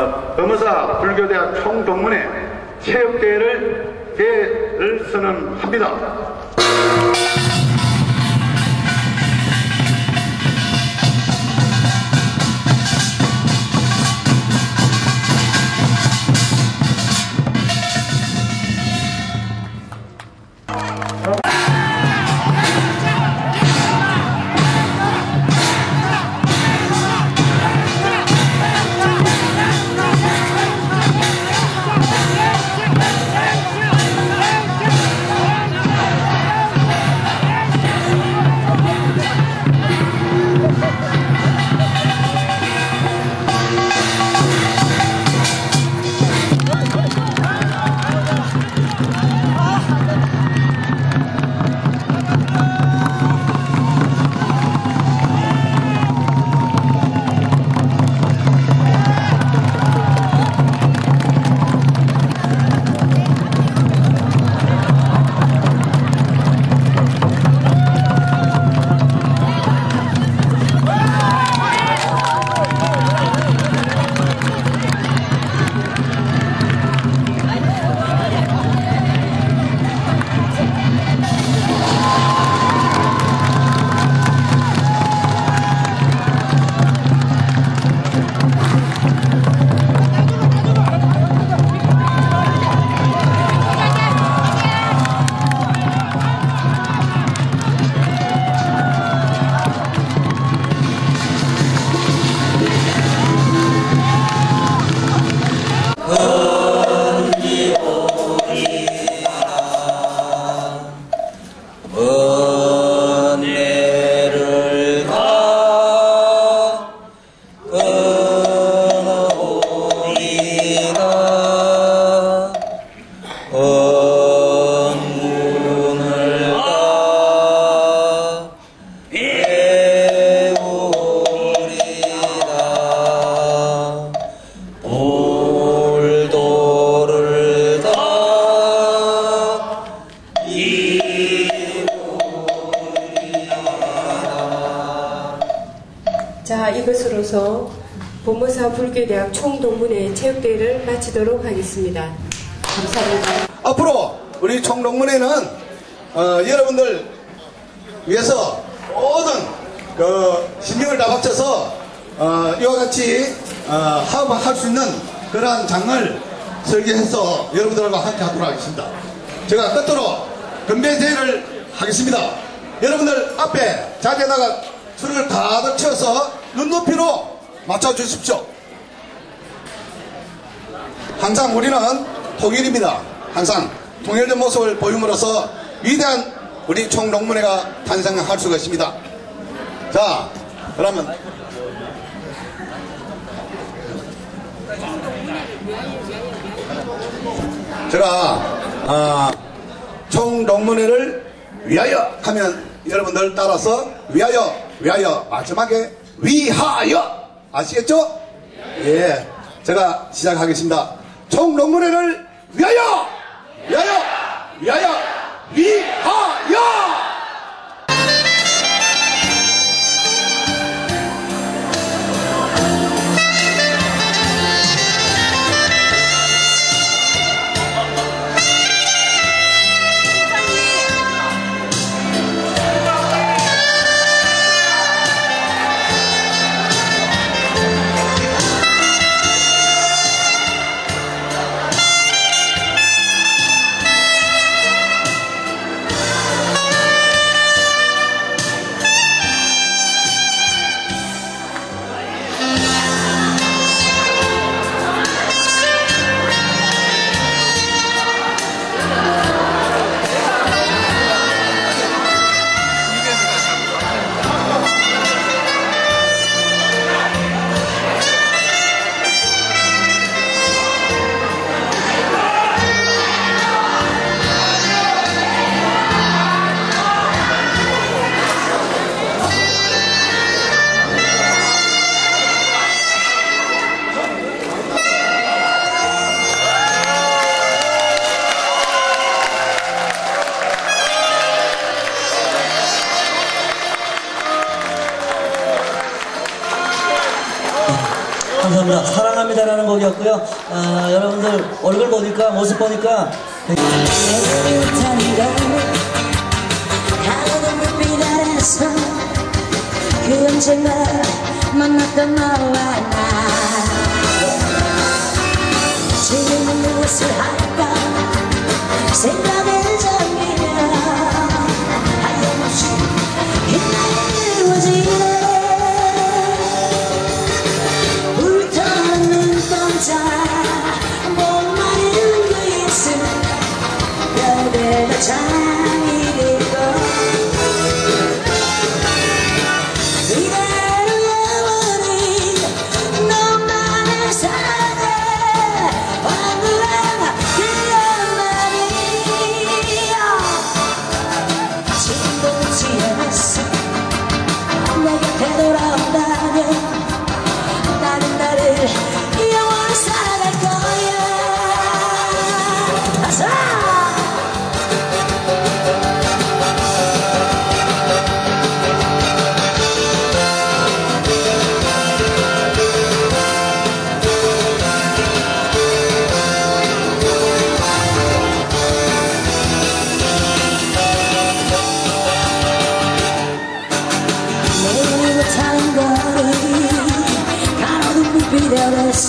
2020년 어, 범어사 불교대학 총동문회 체육대회를 대회를 선언합니다. 이것으로서 본모사 불교대학 총동문회 체육대회를 마치도록 하겠습니다. 감사합니다. 앞으로 우리 총동문회는 어, 여러분들 위해서 모든 그 신경을 다 바쳐서 어, 이와 같이 어, 합할 수 있는 그러한 장을 설계해서 여러분들과 함께 하도록 하겠습니다. 제가 끝으로 건배 대회를 하겠습니다. 여러분들 앞에 자리에다가 술을 가득 채워서 눈높이로 맞춰주십시오. 항상 우리는 통일입니다. 항상 통일된 모습을 보임으로써 위대한 우리 총동문회가 탄생할 수가 있습니다. 자, 그러면 제가 아, 총동문회를 위하여 하면 여러분들 따라서 위하여 위하여 마지막에 위하여. 아시겠죠? 예, 제가 시작하겠습니다. 총동문회를 위하여! 위하여! 위하여! 위하여 감사합니다. 사랑합니다라는 곡이었고요. 아, 여러분들 얼굴 보니까 모습 보니까 그 생각에 time.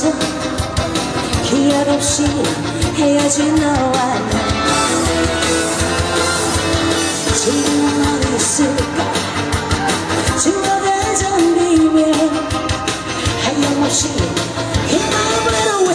아래서 기약 없이 헤어진 너와 나. 지금 어디 있을까? 추억에 잠기며 하염없이 흰마음 외로워